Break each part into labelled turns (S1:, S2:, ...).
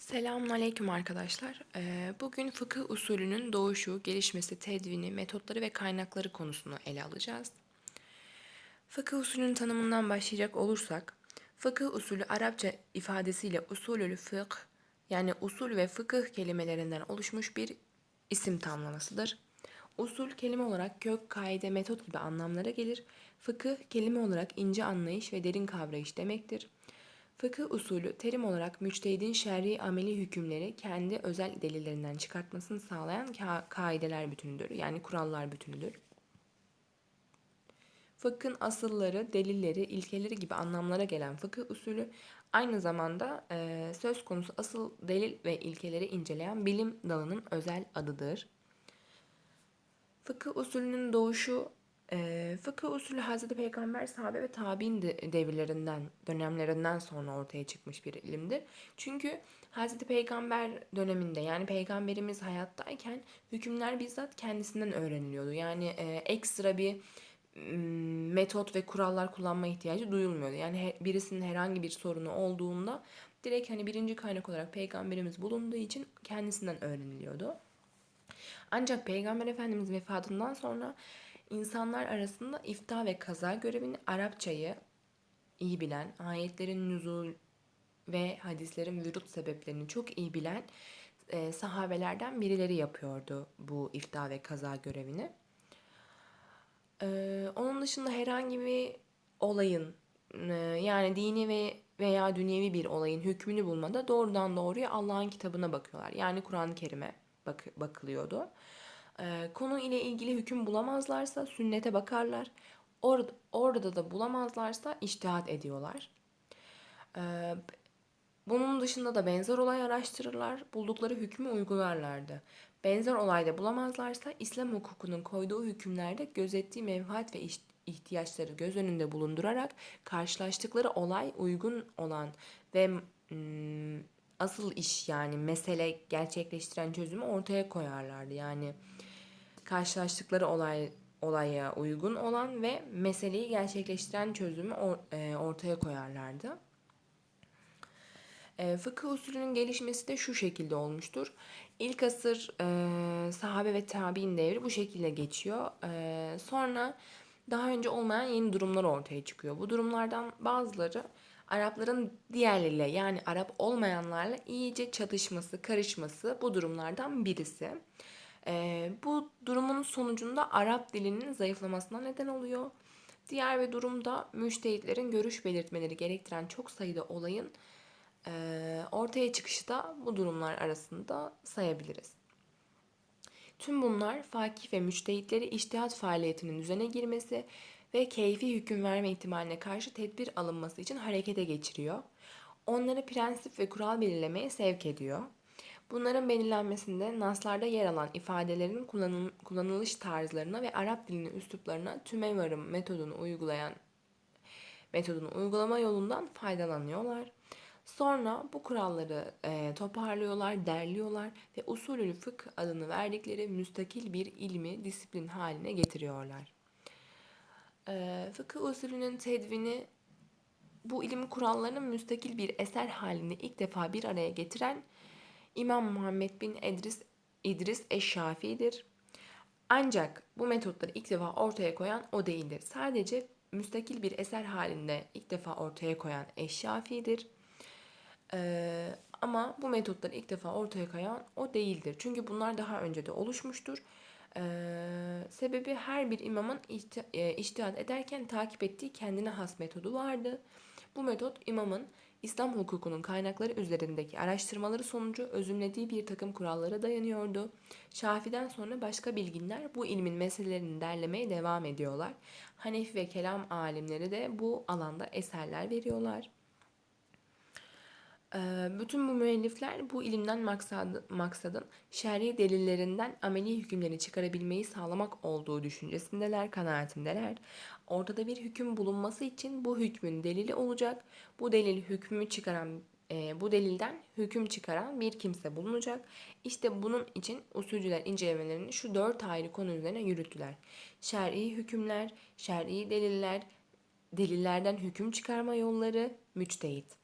S1: Selamünaleyküm arkadaşlar. Ee, Bugün fıkıh usulünün doğuşu, gelişmesi, tedvini, metotları ve kaynakları konusunu ele alacağız. Fıkıh usulünün tanımından başlayacak olursak, fıkıh usulü Arapça ifadesiyle usulül fıkh yani usul ve fıkıh kelimelerinden oluşmuş bir isim tamlamasıdır. Usul kelime olarak kök, kaide, metot gibi anlamlara gelir. Fıkıh kelime olarak ince anlayış ve derin kavrayış demektir. Fıkıh usulü terim olarak müçtehidin şer'i ameli hükümleri kendi özel delillerinden çıkartmasını sağlayan ka- kaideler bütünüdür. Yani kurallar bütünüdür. Fıkhın asılları, delilleri, ilkeleri gibi anlamlara gelen fıkıh usulü aynı zamanda e, söz konusu asıl delil ve ilkeleri inceleyen bilim dalının özel adıdır. Fıkıh usulünün doğuşu e, fıkıh usulü Hazreti Peygamber sahabe ve tabi'in de- devirlerinden, dönemlerinden sonra ortaya çıkmış bir ilimdir. Çünkü Hazreti Peygamber döneminde yani peygamberimiz hayattayken hükümler bizzat kendisinden öğreniliyordu. Yani e, ekstra bir metot ve kurallar kullanma ihtiyacı duyulmuyordu. Yani birisinin herhangi bir sorunu olduğunda direkt hani birinci kaynak olarak peygamberimiz bulunduğu için kendisinden öğreniliyordu. Ancak Peygamber Efendimiz vefatından sonra insanlar arasında ifta ve kaza görevini Arapçayı iyi bilen, ayetlerin nüzul ve hadislerin vürut sebeplerini çok iyi bilen e, sahabelerden birileri yapıyordu bu ifta ve kaza görevini. Ee, onun dışında herhangi bir olayın e, yani dini ve veya dünyevi bir olayın hükmünü bulmada doğrudan doğruya Allah'ın kitabına bakıyorlar. Yani Kur'an-ı Kerim'e bak bakılıyordu. Ee, konu ile ilgili hüküm bulamazlarsa sünnete bakarlar. Orada, orada da bulamazlarsa içtihat ediyorlar. Ee, bunun dışında da benzer olay araştırırlar, buldukları hükmü uygularlardı. Benzer olayda bulamazlarsa İslam hukukunun koyduğu hükümlerde gözettiği menfaat ve ihtiyaçları göz önünde bulundurarak karşılaştıkları olay uygun olan ve asıl iş yani mesele gerçekleştiren çözümü ortaya koyarlardı. Yani karşılaştıkları olay olaya uygun olan ve meseleyi gerçekleştiren çözümü e, ortaya koyarlardı. E, fıkıh usulünün gelişmesi de şu şekilde olmuştur. İlk asır e, sahabe ve tabi'in devri bu şekilde geçiyor. Sonra daha önce olmayan yeni durumlar ortaya çıkıyor. Bu durumlardan bazıları Arapların diğerleriyle yani Arap olmayanlarla iyice çatışması, karışması bu durumlardan birisi. E, bu durumun sonucunda Arap dilinin zayıflamasına neden oluyor. Diğer bir durumda müştehitlerin görüş belirtmeleri gerektiren çok sayıda olayın ee, ortaya çıkışı da bu durumlar arasında sayabiliriz. Tüm bunlar fakih ve müştehitleri iştihat faaliyetinin düzene girmesi ve keyfi hüküm verme ihtimaline karşı tedbir alınması için harekete geçiriyor. Onları prensip ve kural belirlemeye sevk ediyor. Bunların belirlenmesinde naslarda yer alan ifadelerin kullanım, kullanılış tarzlarına ve Arap dilinin üsluplarına tümevarım metodunu uygulayan metodunu uygulama yolundan faydalanıyorlar. Sonra bu kuralları e, toparlıyorlar, derliyorlar ve usulül fıkh adını verdikleri müstakil bir ilmi disiplin haline getiriyorlar. E, fıkıh usulünün tedvini bu ilim kurallarının müstakil bir eser halinde ilk defa bir araya getiren İmam Muhammed bin İdris, İdris Eşşafi'dir. Ancak bu metotları ilk defa ortaya koyan o değildir. Sadece müstakil bir eser halinde ilk defa ortaya koyan Eşşafi'dir. Ee, ama bu metotları ilk defa ortaya koyan o değildir. Çünkü bunlar daha önce de oluşmuştur. Ee, sebebi her bir imamın ihti- e, içtihat ederken takip ettiği kendine has metodu vardı. Bu metot imamın İslam hukukunun kaynakları üzerindeki araştırmaları sonucu özümlediği bir takım kurallara dayanıyordu. Şafi'den sonra başka bilginler bu ilmin meselelerini derlemeye devam ediyorlar. Hanefi ve kelam alimleri de bu alanda eserler veriyorlar. Bütün bu müellifler bu ilimden maksadı, maksadın şer'i delillerinden ameli hükümleri çıkarabilmeyi sağlamak olduğu düşüncesindeler, kanaatindeler. Ortada bir hüküm bulunması için bu hükmün delili olacak. Bu delil hükmü çıkaran, e, bu delilden hüküm çıkaran bir kimse bulunacak. İşte bunun için usulcüler incelemelerini şu dört ayrı konu üzerine yürüttüler. Şer'i hükümler, şer'i deliller, delillerden hüküm çıkarma yolları, müçtehit.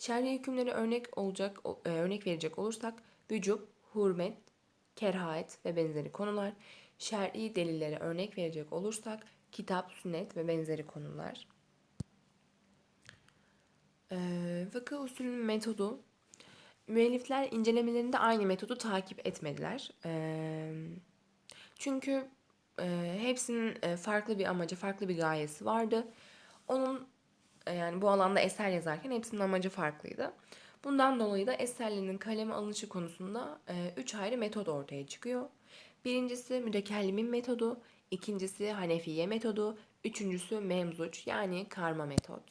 S1: Şer'i hükümleri örnek olacak e, örnek verecek olursak vücub, hürmet, kerahet ve benzeri konular. Şer'i delillere örnek verecek olursak kitap, sünnet ve benzeri konular. Ee, fıkıh usulünün metodu müellifler incelemelerinde aynı metodu takip etmediler. Ee, çünkü e, hepsinin e, farklı bir amacı, farklı bir gayesi vardı. Onun yani bu alanda eser yazarken hepsinin amacı farklıydı. Bundan dolayı da eserlerinin kaleme alınışı konusunda e, üç ayrı metot ortaya çıkıyor. Birincisi mütekellimin metodu, ikincisi Hanefiye metodu, üçüncüsü memzuç yani karma metot.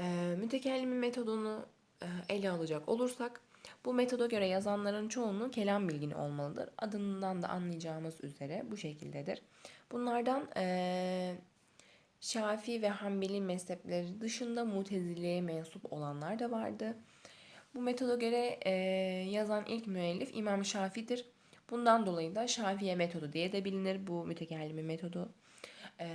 S1: E, mütekellimin metodunu e, ele alacak olursak bu metoda göre yazanların çoğunluğu kelam bilgini olmalıdır. Adından da anlayacağımız üzere bu şekildedir. Bunlardan e, Şafii ve Hanbeli mezhepleri dışında Mutezile'ye mensup olanlar da vardı. Bu metoda göre e, yazan ilk müellif İmam Şafii'dir. Bundan dolayı da Şafiye metodu diye de bilinir bu mütekellimi metodu. E,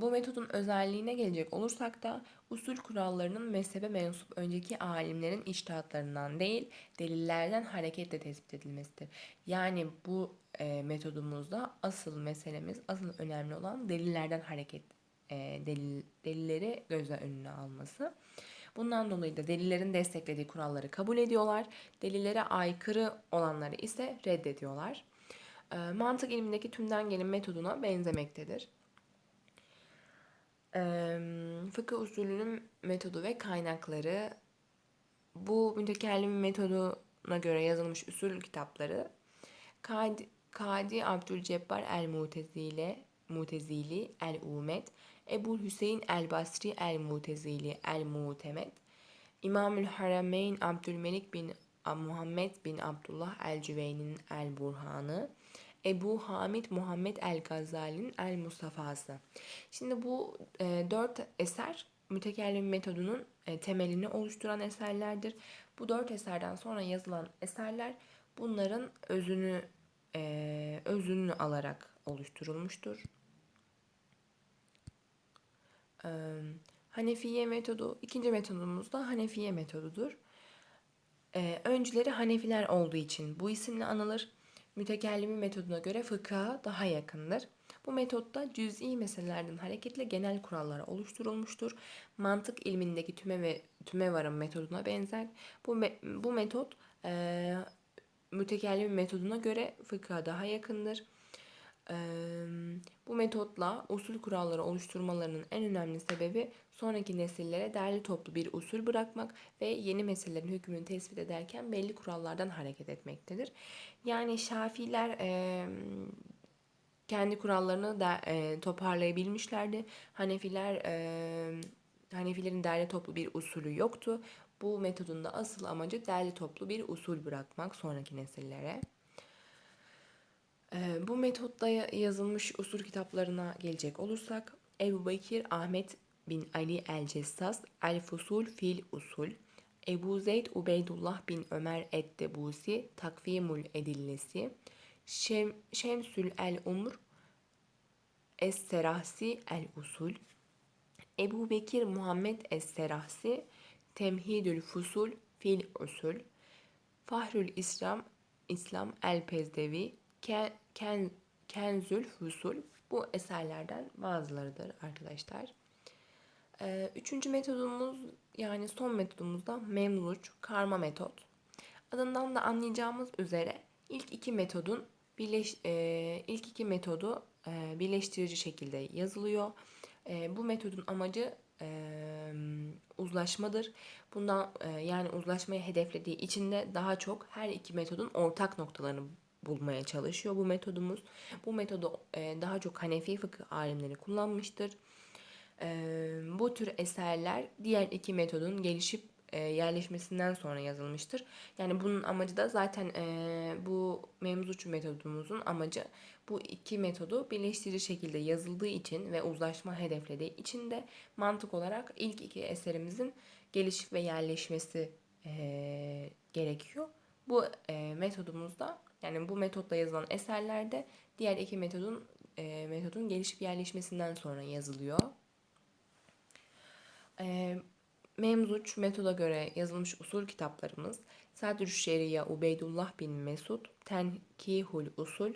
S1: bu metodun özelliğine gelecek olursak da usul kurallarının mezhebe mensup önceki alimlerin içtihatlarından değil delillerden hareketle tespit edilmesidir. Yani bu e, metodumuzda asıl meselemiz, asıl önemli olan delillerden hareket e, delil, delilleri göze önüne alması. Bundan dolayı da delillerin desteklediği kuralları kabul ediyorlar. Delillere aykırı olanları ise reddediyorlar. E, mantık ilmindeki tümden gelin metoduna benzemektedir. E, fıkıh usulünün metodu ve kaynakları bu mütekellim metoduna göre yazılmış usul kitapları Kadi, Kadi Abdülcebbar el-Mutezile Mutezili el-Umet Ebu Hüseyin el-Basri el-Mutezili el-Mutemet İmamül Harameyn Abdülmelik bin Muhammed bin Abdullah el-Cüveyni'nin el-Burhanı Ebu Hamid Muhammed el-Gazali'nin el-Mustafa'sı. Şimdi bu e, dört eser mütekellim metodunun e, temelini oluşturan eserlerdir. Bu dört eserden sonra yazılan eserler bunların özünü e, özünü alarak oluşturulmuştur. E, Hanefiye metodu, ikinci metodumuz da Hanefiye metodudur. Öncüleri Hanefiler olduğu için bu isimle anılır. Mütekellimi metoduna göre fıkha daha yakındır. Bu metotta cüz'i meselelerden hareketle genel kurallara oluşturulmuştur. Mantık ilmindeki tüme ve tüme varım metoduna benzer. Bu me- bu metot e, mütekellim metoduna göre fıkha daha yakındır. Bu metotla usul kuralları oluşturmalarının en önemli sebebi sonraki nesillere derli toplu bir usul bırakmak ve yeni meselelerin hükmünü tespit ederken belli kurallardan hareket etmektedir. Yani Şafiler kendi kurallarını da toparlayabilmişlerdi. Hanefiler Hanefilerin derli toplu bir usulü yoktu. Bu metodun da asıl amacı derli toplu bir usul bırakmak sonraki nesillere. E, bu metotla yazılmış usul kitaplarına gelecek olursak Ebu Bekir Ahmet bin Ali el-Cessas El-Fusul fil Usul Ebu Zeyd Ubeydullah bin Ömer Eddebusi Takvimul Edillesi Şem, Şemsül el-Umr Es-Serahsi el-Usul Ebu Bekir Muhammed Es-Serahsi Temhidül Fusul fil Usul Fahrül İslam İslam el-Pezdevi Ken, Ken, Kenzül Fusul bu eserlerden bazılarıdır arkadaşlar. Ee, üçüncü metodumuz yani son metodumuz da memzuç, karma metot. Adından da anlayacağımız üzere ilk iki metodun birleş, e, ilk iki metodu e, birleştirici şekilde yazılıyor. E, bu metodun amacı uzlaşmadır. Bundan yani uzlaşmayı hedeflediği için de daha çok her iki metodun ortak noktalarını bulmaya çalışıyor bu metodumuz. Bu metodu e, daha çok Hanefi fıkıh alimleri kullanmıştır. E, bu tür eserler diğer iki metodun gelişip e, yerleşmesinden sonra yazılmıştır. Yani bunun amacı da zaten bu memzuç metodumuzun amacı bu iki metodu birleştirici şekilde yazıldığı için ve uzlaşma hedeflediği için de mantık olarak ilk iki eserimizin gelişip ve yerleşmesi gerekiyor. Bu metodumuzda yani bu metotla yazılan eserlerde diğer iki metodun e, metodun gelişip yerleşmesinden sonra yazılıyor. E, Memzuç metoda göre yazılmış usul kitaplarımız Sadrü Şeriye Ubeydullah bin Mesud, Tenkihul Usul,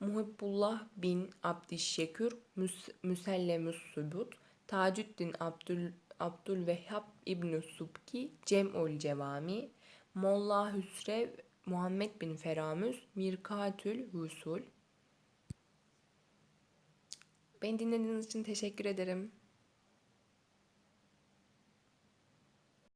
S1: Muhibbullah bin Abdişşekür, Müs Müsellemüs Subut, Tacuddin Abdül Abdülvehhab İbn Subki, Cem'ul Cevami, Molla Hüsrev, Muhammed bin Feramüz, Mirkatül Husul. Beni dinlediğiniz için teşekkür ederim.